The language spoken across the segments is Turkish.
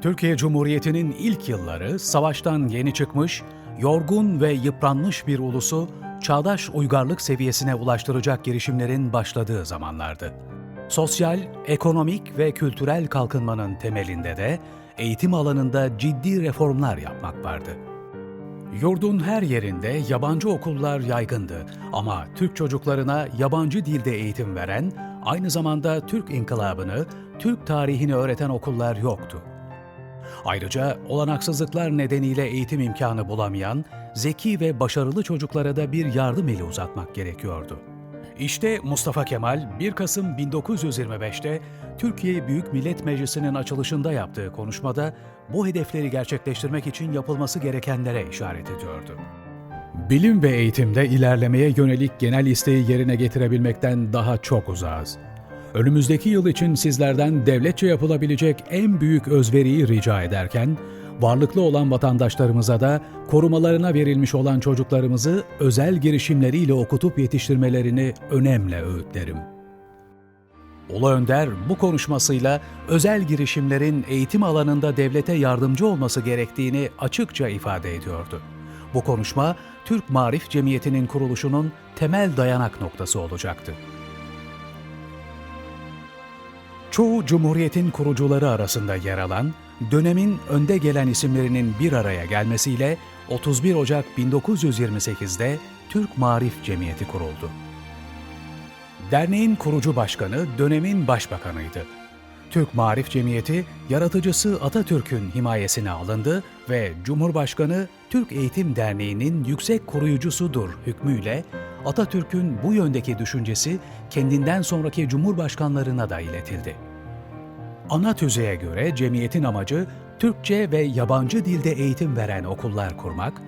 Türkiye Cumhuriyeti'nin ilk yılları savaştan yeni çıkmış, yorgun ve yıpranmış bir ulusu çağdaş uygarlık seviyesine ulaştıracak girişimlerin başladığı zamanlardı. Sosyal, ekonomik ve kültürel kalkınmanın temelinde de eğitim alanında ciddi reformlar yapmak vardı. Yurdun her yerinde yabancı okullar yaygındı ama Türk çocuklarına yabancı dilde eğitim veren, aynı zamanda Türk inkılabını, Türk tarihini öğreten okullar yoktu. Ayrıca olanaksızlıklar nedeniyle eğitim imkanı bulamayan, zeki ve başarılı çocuklara da bir yardım eli uzatmak gerekiyordu. İşte Mustafa Kemal 1 Kasım 1925'te Türkiye Büyük Millet Meclisi'nin açılışında yaptığı konuşmada bu hedefleri gerçekleştirmek için yapılması gerekenlere işaret ediyordu. Bilim ve eğitimde ilerlemeye yönelik genel isteği yerine getirebilmekten daha çok uzağız. Önümüzdeki yıl için sizlerden devletçe yapılabilecek en büyük özveriyi rica ederken, varlıklı olan vatandaşlarımıza da korumalarına verilmiş olan çocuklarımızı özel girişimleriyle okutup yetiştirmelerini önemle öğütlerim. Ulu Önder bu konuşmasıyla özel girişimlerin eğitim alanında devlete yardımcı olması gerektiğini açıkça ifade ediyordu. Bu konuşma Türk Marif Cemiyeti'nin kuruluşunun temel dayanak noktası olacaktı. Çoğu Cumhuriyet'in kurucuları arasında yer alan, dönemin önde gelen isimlerinin bir araya gelmesiyle 31 Ocak 1928'de Türk Marif Cemiyeti kuruldu. Derneğin kurucu başkanı dönemin başbakanıydı. Türk Marif Cemiyeti, yaratıcısı Atatürk'ün himayesine alındı ve Cumhurbaşkanı Türk Eğitim Derneği'nin yüksek koruyucusudur hükmüyle Atatürk'ün bu yöndeki düşüncesi kendinden sonraki cumhurbaşkanlarına da iletildi. Ana tüzüğe göre cemiyetin amacı Türkçe ve yabancı dilde eğitim veren okullar kurmak,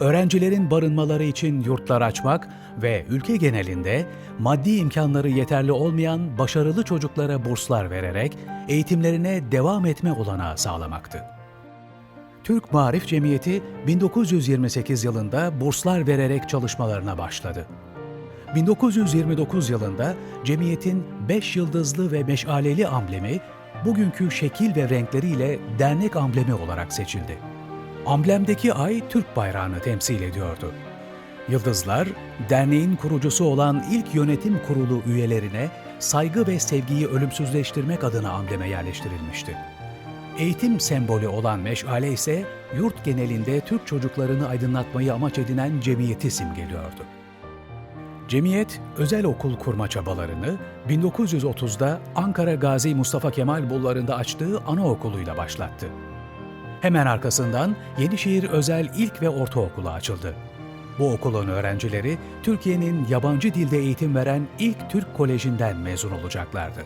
öğrencilerin barınmaları için yurtlar açmak ve ülke genelinde maddi imkanları yeterli olmayan başarılı çocuklara burslar vererek eğitimlerine devam etme olanağı sağlamaktı. Türk Marif Cemiyeti 1928 yılında burslar vererek çalışmalarına başladı. 1929 yılında cemiyetin 5 yıldızlı ve meşaleli amblemi bugünkü şekil ve renkleriyle dernek amblemi olarak seçildi. Amblemdeki ay Türk bayrağını temsil ediyordu. Yıldızlar, derneğin kurucusu olan ilk yönetim kurulu üyelerine saygı ve sevgiyi ölümsüzleştirmek adına ambleme yerleştirilmişti. Eğitim sembolü olan meşale ise yurt genelinde Türk çocuklarını aydınlatmayı amaç edinen cemiyeti simgeliyordu. Cemiyet, özel okul kurma çabalarını 1930'da Ankara Gazi Mustafa Kemal Bulvarı'nda açtığı anaokuluyla başlattı. Hemen arkasından Yenişehir Özel İlk ve Ortaokulu açıldı. Bu okulun öğrencileri Türkiye'nin yabancı dilde eğitim veren ilk Türk Koleji'nden mezun olacaklardı.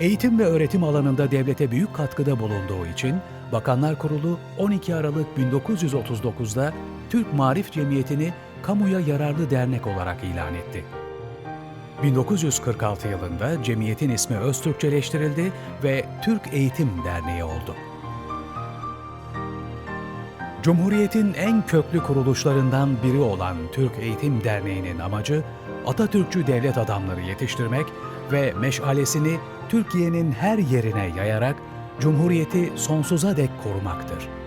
Eğitim ve öğretim alanında devlete büyük katkıda bulunduğu için Bakanlar Kurulu 12 Aralık 1939'da Türk Marif Cemiyeti'ni kamuya yararlı dernek olarak ilan etti. 1946 yılında cemiyetin ismi Öztürkçeleştirildi ve Türk Eğitim Derneği oldu. Cumhuriyetin en köklü kuruluşlarından biri olan Türk Eğitim Derneği'nin amacı Atatürkçü devlet adamları yetiştirmek ve meşalesini Türkiye'nin her yerine yayarak Cumhuriyeti sonsuza dek korumaktır.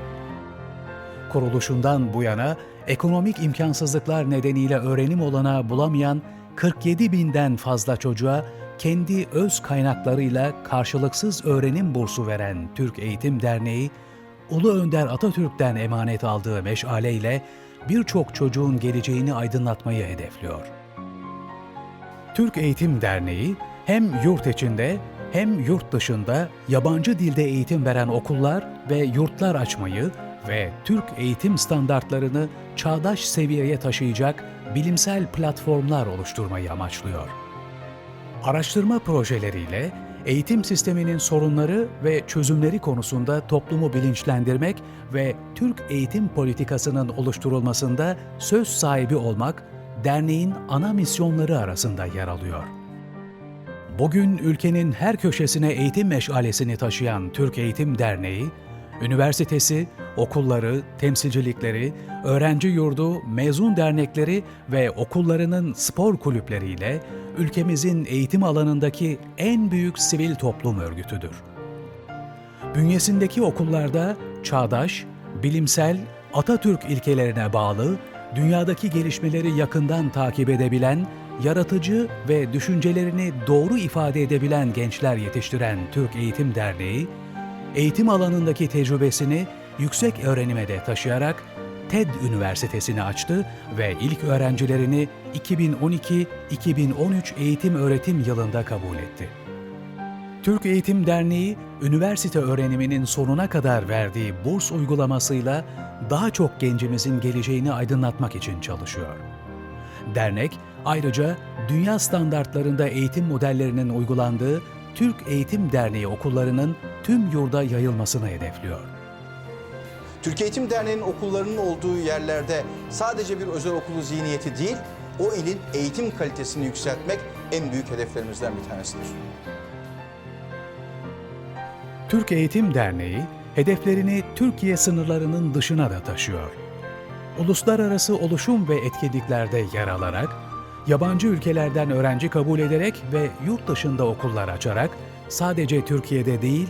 Kuruluşundan bu yana ekonomik imkansızlıklar nedeniyle öğrenim olanağı bulamayan 47 binden fazla çocuğa kendi öz kaynaklarıyla karşılıksız öğrenim bursu veren Türk Eğitim Derneği, Ulu Önder Atatürk'ten emanet aldığı meşaleyle birçok çocuğun geleceğini aydınlatmayı hedefliyor. Türk Eğitim Derneği hem yurt içinde hem yurt dışında yabancı dilde eğitim veren okullar ve yurtlar açmayı ve Türk eğitim standartlarını çağdaş seviyeye taşıyacak bilimsel platformlar oluşturmayı amaçlıyor. Araştırma projeleriyle eğitim sisteminin sorunları ve çözümleri konusunda toplumu bilinçlendirmek ve Türk eğitim politikasının oluşturulmasında söz sahibi olmak derneğin ana misyonları arasında yer alıyor. Bugün ülkenin her köşesine eğitim meşalesini taşıyan Türk Eğitim Derneği, üniversitesi, okulları, temsilcilikleri, öğrenci yurdu, mezun dernekleri ve okullarının spor kulüpleriyle ülkemizin eğitim alanındaki en büyük sivil toplum örgütüdür. Bünyesindeki okullarda çağdaş, bilimsel, Atatürk ilkelerine bağlı, dünyadaki gelişmeleri yakından takip edebilen, yaratıcı ve düşüncelerini doğru ifade edebilen gençler yetiştiren Türk Eğitim Derneği, eğitim alanındaki tecrübesini yüksek öğrenime de taşıyarak TED Üniversitesi'ni açtı ve ilk öğrencilerini 2012-2013 eğitim öğretim yılında kabul etti. Türk Eğitim Derneği, üniversite öğreniminin sonuna kadar verdiği burs uygulamasıyla daha çok gencimizin geleceğini aydınlatmak için çalışıyor. Dernek, ayrıca dünya standartlarında eğitim modellerinin uygulandığı Türk Eğitim Derneği okullarının tüm yurda yayılmasını hedefliyor. Türkiye Eğitim Derneği'nin okullarının olduğu yerlerde sadece bir özel okulu zihniyeti değil, o ilin eğitim kalitesini yükseltmek en büyük hedeflerimizden bir tanesidir. Türk Eğitim Derneği, hedeflerini Türkiye sınırlarının dışına da taşıyor. Uluslararası oluşum ve etkinliklerde yer alarak, yabancı ülkelerden öğrenci kabul ederek ve yurt dışında okullar açarak sadece Türkiye'de değil,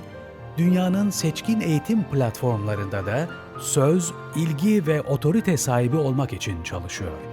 dünyanın seçkin eğitim platformlarında da söz, ilgi ve otorite sahibi olmak için çalışıyor.